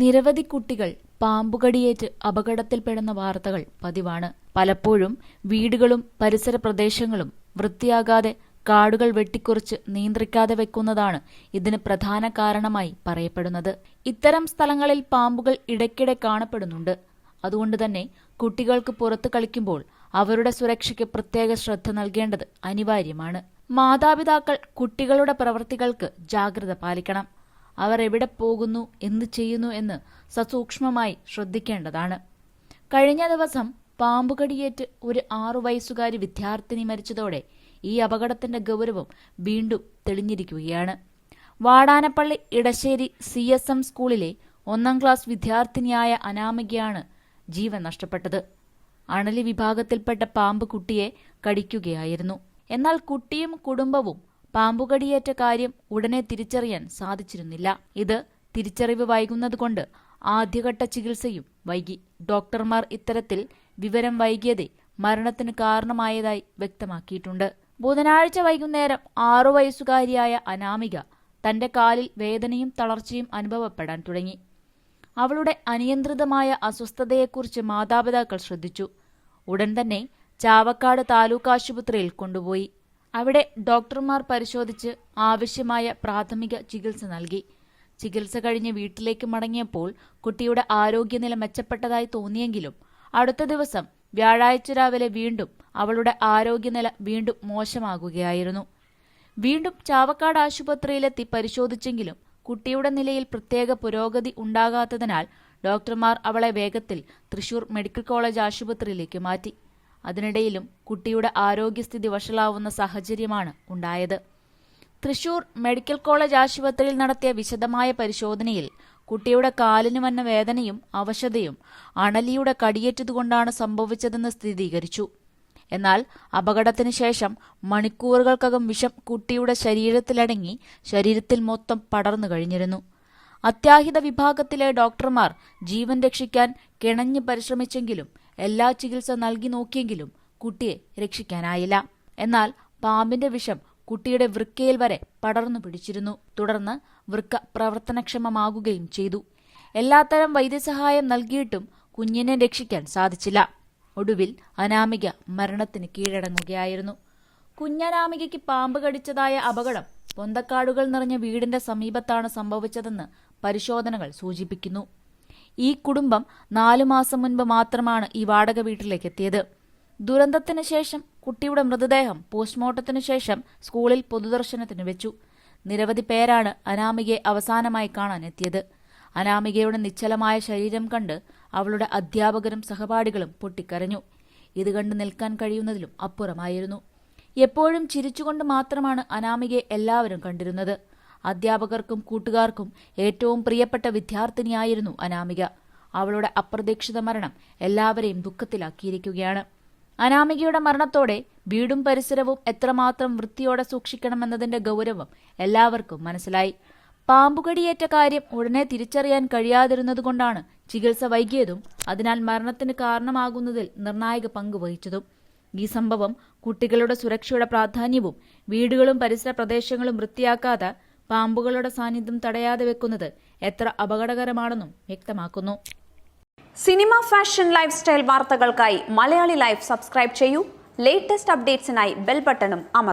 നിരവധി കുട്ടികൾ പാമ്പുകടിയേറ്റ് അപകടത്തിൽപ്പെടുന്ന വാർത്തകൾ പതിവാണ്. പലപ്പോഴും വീടുകളും പരിസര പ്രദേശങ്ങളും വൃത്തിയാകാതെ കാടുകൾ വെട്ടിക്കുറിച്ച് നിയന്ത്രിക്കാതെ വെക്കുന്നതാണ് ഇതിന് പ്രധാന കാരണമായി പറയപ്പെടുന്നത്. ഇത്തരം സ്ഥലങ്ങളിൽ പാമ്പുകൾ ഇടയ്ക്കിടെ കാണപ്പെടുന്നുണ്ട്. അതുകൊണ്ട് തന്നെ കുട്ടികൾക്ക് പുറത്തു കളിക്കുമ്പോൾ അവരുടെ സുരക്ഷയ്ക്ക് പ്രത്യേക ശ്രദ്ധ നൽകേണ്ടത് അനിവാര്യമാണ്. മാതാപിതാക്കൾ കുട്ടികളുടെ പ്രവൃത്തികൾക്ക് ജാഗ്രത പാലിക്കണം. അവർ എവിടെ പോകുന്നു എന്ത് ചെയ്യുന്നു എന്ന് സസൂക്ഷ്മമായി ശ്രദ്ധിക്കേണ്ടതാണ്. കഴിഞ്ഞ ദിവസം പാമ്പുകടിയേറ്റ് ഒരു ആറു വയസ്സുകാരി വിദ്യാർത്ഥിനി മരിച്ചതോടെ ഈ അപകടത്തിന്റെ ഗൗരവം വീണ്ടും തെളിഞ്ഞിരിക്കുകയാണ്. Vadanappally Edassery C S M സ്കൂളിലെ ഒന്നാം ക്ലാസ് വിദ്യാർത്ഥിനിയായ അനാമികയാണ് ജീവൻ നഷ്ടപ്പെട്ടത്. അണലി വിഭാഗത്തിൽപ്പെട്ട പാമ്പ് കുട്ടിയെ കടിക്കുകയായിരുന്നു. എന്നാൽ കുട്ടിയും കുടുംബവും പാമ്പുകടിയേറ്റ കാര്യം ഉടനെ തിരിച്ചറിയാൻ സാധിച്ചിരുന്നില്ല. ഇത് തിരിച്ചറിവ് വൈകുന്നതുകൊണ്ട് ആദ്യഘട്ട ചികിത്സയും വൈകി. ഡോക്ടർമാർ ഇത്തരത്തിൽ വിവരം വൈകിയതേ മരണത്തിന് കാരണമായതായി വ്യക്തമാക്കിയിട്ടുണ്ട്. ബുധനാഴ്ച വൈകുന്നേരം ആറു വയസ്സുകാരിയായ അനാമിക തന്റെ കാലിൽ വേദനയും തളർച്ചയും അനുഭവപ്പെടാൻ തുടങ്ങി. അവളുടെ അനിയന്ത്രിതമായ അസ്വസ്ഥതയെക്കുറിച്ച് മാതാപിതാക്കൾ ശ്രദ്ധിച്ചു. ഉടൻ തന്നെ ചാവക്കാട് താലൂക്ക് ആശുപത്രിയിൽ കൊണ്ടുപോയി. അവിടെ ഡോക്ടർമാർ പരിശോധിച്ച് ആവശ്യമായ പ്രാഥമിക ചികിത്സ നൽകി. ചികിത്സ കഴിഞ്ഞ് വീട്ടിലേക്ക് മടങ്ങിയപ്പോൾ കുട്ടിയുടെ ആരോഗ്യനില മെച്ചപ്പെട്ടതായി തോന്നിയെങ്കിലും അടുത്ത ദിവസം വ്യാഴാഴ്ച രാവിലെ വീണ്ടും അവളുടെ ആരോഗ്യനില വീണ്ടും മോശമാകുകയായിരുന്നു. വീണ്ടും ചാവക്കാട് ആശുപത്രിയിലെത്തി പരിശോധിച്ചെങ്കിലും കുട്ടിയുടെ നിലയിൽ പ്രത്യേക പുരോഗതി ഉണ്ടാകാത്തതിനാൽ ഡോക്ടർമാർ അവളെ വേഗത്തിൽ തൃശൂർ മെഡിക്കൽ കോളേജ് ആശുപത്രിയിലേക്ക് മാറ്റി. അതിനിടയിലും കുട്ടിയുടെ ആരോഗ്യസ്ഥിതി വഷളാവുന്ന സാഹചര്യമാണ് ഉണ്ടായത്. തൃശൂർ മെഡിക്കൽ കോളേജ് ആശുപത്രിയിൽ നടത്തിയ വിശദമായ പരിശോധനയിൽ കുട്ടിയുടെ കാലിന് വന്ന വേദനയും അവശതയും അണലിയുടെ കടിയേറ്റതുകൊണ്ടാണ് സംഭവിച്ചതെന്ന് സ്ഥിരീകരിച്ചു. എന്നാൽ അപകടത്തിന് ശേഷം മണിക്കൂറുകൾക്കകം വിഷം കുട്ടിയുടെ ശരീരത്തിലടങ്ങി ശരീരത്തിൽ മൊത്തം പടർന്നു കഴിഞ്ഞിരുന്നു. അത്യാഹിത വിഭാഗത്തിലെ ഡോക്ടർമാർ ജീവൻ രക്ഷിക്കാൻ കിണഞ്ഞു പരിശ്രമിച്ചെങ്കിലും എല്ലാ ചികിത്സ നൽകി നോക്കിയെങ്കിലും കുട്ടിയെ രക്ഷിക്കാനായില്ല. എന്നാൽ പാമ്പിന്റെ വിഷം കുട്ടിയുടെ വൃക്കയിൽ വരെ പടർന്നു പിടിച്ചിരുന്നു. തുടർന്ന് വൃക്ക പ്രവർത്തനക്ഷമമാകുകയും ചെയ്തു. എല്ലാത്തരം വൈദ്യസഹായം നൽകിയിട്ടും കുഞ്ഞിനെ രക്ഷിക്കാൻ സാധിച്ചില്ല. ഒടുവിൽ അനാമിക മരണത്തിന് കീഴടങ്ങുകയായിരുന്നു. കുഞ്ഞനാമികയ്ക്ക് പാമ്പ് കടിച്ചതായ അപകടം പൊന്തക്കാടുകൾ നിറഞ്ഞ വീടിന്റെ സമീപത്താണ് സംഭവിച്ചതെന്ന് പരിശോധനകൾ സൂചിപ്പിക്കുന്നു. ഈ കുടുംബം നാലു മാസം മുൻപ് മാത്രമാണ് ഈ വാടക വീട്ടിലേക്ക് എത്തിയത് ദുരന്തത്തിന് ശേഷം കുട്ടിയുടെ മൃതദേഹം പോസ്റ്റ്മോർട്ടത്തിനു ശേഷം സ്കൂളിൽ പൊതുദർശനത്തിന് വെച്ചു. നിരവധി പേരാണ് അനാമികയെ അവസാനമായി കാണാൻ എത്തിയത് അനാമികയുടെ നിശ്ചലമായ ശരീരം കണ്ട് അവളുടെ അധ്യാപകരും സഹപാഠികളും പൊട്ടിക്കരഞ്ഞു. ഇത് കണ്ട് നിൽക്കാൻ കഴിയുന്നതിലും അപ്പുറമായിരുന്നു. എപ്പോഴും ചിരിച്ചുകൊണ്ട് മാത്രമാണ് അനാമികയെ എല്ലാവരും കണ്ടിരുന്നത്. അധ്യാപകർക്കും കൂട്ടുകാർക്കും ഏറ്റവും പ്രിയപ്പെട്ട വിദ്യാർത്ഥിനിയായിരുന്നു അനാമിക. അവളുടെ അപ്രതീക്ഷിത മരണം എല്ലാവരെയും ദുഃഖത്തിലാക്കിയിരിക്കുകയാണ്. അനാമികയുടെ മരണത്തോടെ വീടും പരിസരവും എത്രമാത്രം വൃത്തിയോടെ സൂക്ഷിക്കണമെന്നതിന്റെ ഗൗരവം എല്ലാവർക്കും മനസ്സിലായി. പാമ്പുകടിയേറ്റ കാര്യം ഉടനെ തിരിച്ചറിയാൻ കഴിയാതിരുന്നതുകൊണ്ടാണ് ചികിത്സ വൈകിയതും അതിനാൽ മരണത്തിന് കാരണമാകുന്നതിൽ നിർണായക പങ്ക് വഹിച്ചതും. ഈ സംഭവം കുട്ടികളുടെ സുരക്ഷയുടെ പ്രാധാന്യവും വീടുകളും പരിസര പ്രദേശങ്ങളും വൃത്തിയാക്കാതെ പാമ്പുകളുടെ സാന്നിധ്യം തടയാതെ വെക്കുന്നത് എത്ര അപകടകരമാണെന്നും വ്യക്തമാക്കുന്നു. സിനിമ ഫാഷൻ ലൈഫ് സ്റ്റൈൽ വാർത്തകൾക്കായി മലയാളി ലൈഫ് സബ്സ്ക്രൈബ് ചെയ്യൂ. ലേറ്റസ്റ്റ് അപ്ഡേറ്റ്സിനായി ബെൽ ബട്ടണും അമർ